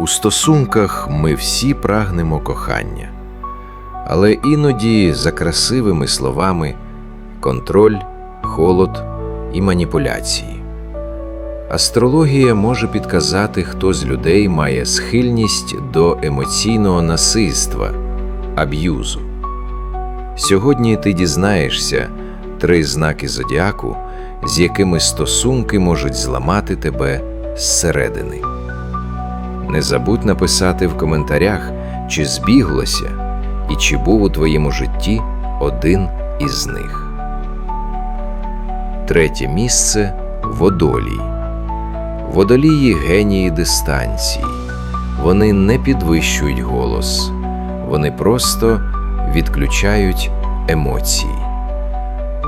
У стосунках ми всі прагнемо кохання, але іноді за красивими словами контроль, холод і маніпуляції. Астрологія може підказати, хто з людей має схильність до емоційного насильства, аб'юзу. Сьогодні ти дізнаєшся три знаки зодіаку, з якими стосунки можуть зламати тебе зсередини. Не забудь написати в коментарях, чи збіглося і чи був у твоєму житті один із них. Третє місце водолій. Водолії генії дистанції. Вони не підвищують голос, вони просто відключають емоції.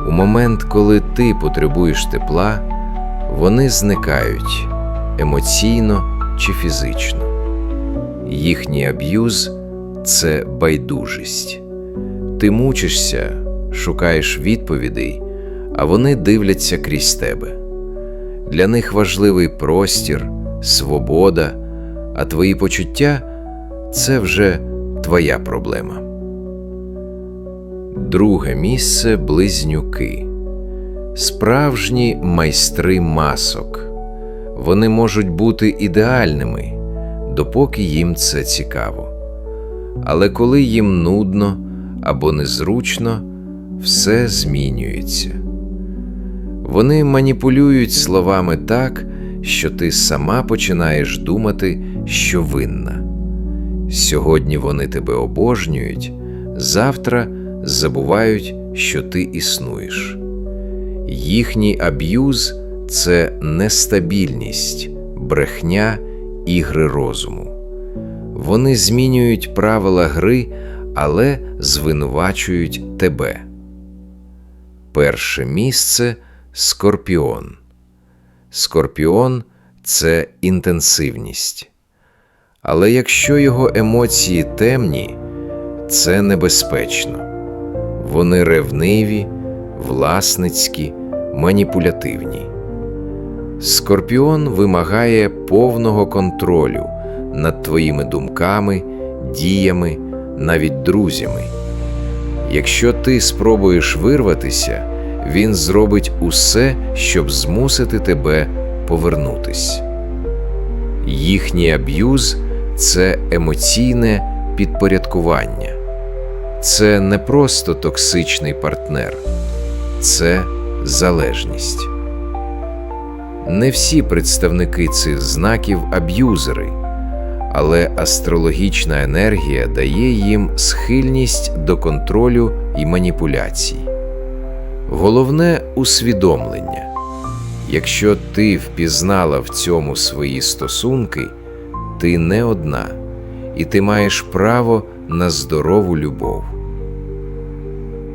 У момент, коли ти потребуєш тепла, вони зникають емоційно чи фізично. Їхній аб'юз це байдужість. Ти мучишся, шукаєш відповідей, а вони дивляться крізь тебе. Для них важливий простір, свобода, а твої почуття це вже твоя проблема. Друге місце близнюки. Справжні майстри масок. Вони можуть бути ідеальними, допоки їм це цікаво. Але коли їм нудно або незручно, все змінюється. Вони маніпулюють словами так, що ти сама починаєш думати, що винна. Сьогодні вони тебе обожнюють, завтра забувають, що ти існуєш. Їхній аб'юз це нестабільність, брехня, ігри розуму. Вони змінюють правила гри, але звинувачують тебе. Перше місце скорпіон. Скорпіон це інтенсивність. Але якщо його емоції темні, це небезпечно. Вони ревниві, власницькі, маніпулятивні. Скорпіон вимагає повного контролю над твоїми думками, діями, навіть друзями. Якщо ти спробуєш вирватися, він зробить усе, щоб змусити тебе повернутись. Їхній аб'юз це емоційне підпорядкування. Це не просто токсичний партнер, це залежність. Не всі представники цих знаків аб'юзери, але астрологічна енергія дає їм схильність до контролю і маніпуляцій. Головне усвідомлення. Якщо ти впізнала в цьому свої стосунки, ти не одна, і ти маєш право на здорову любов.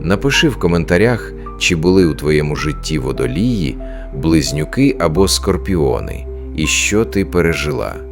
Напиши в коментарях, чи були у твоєму житті водолії, близнюки або скорпіони, і що ти пережила.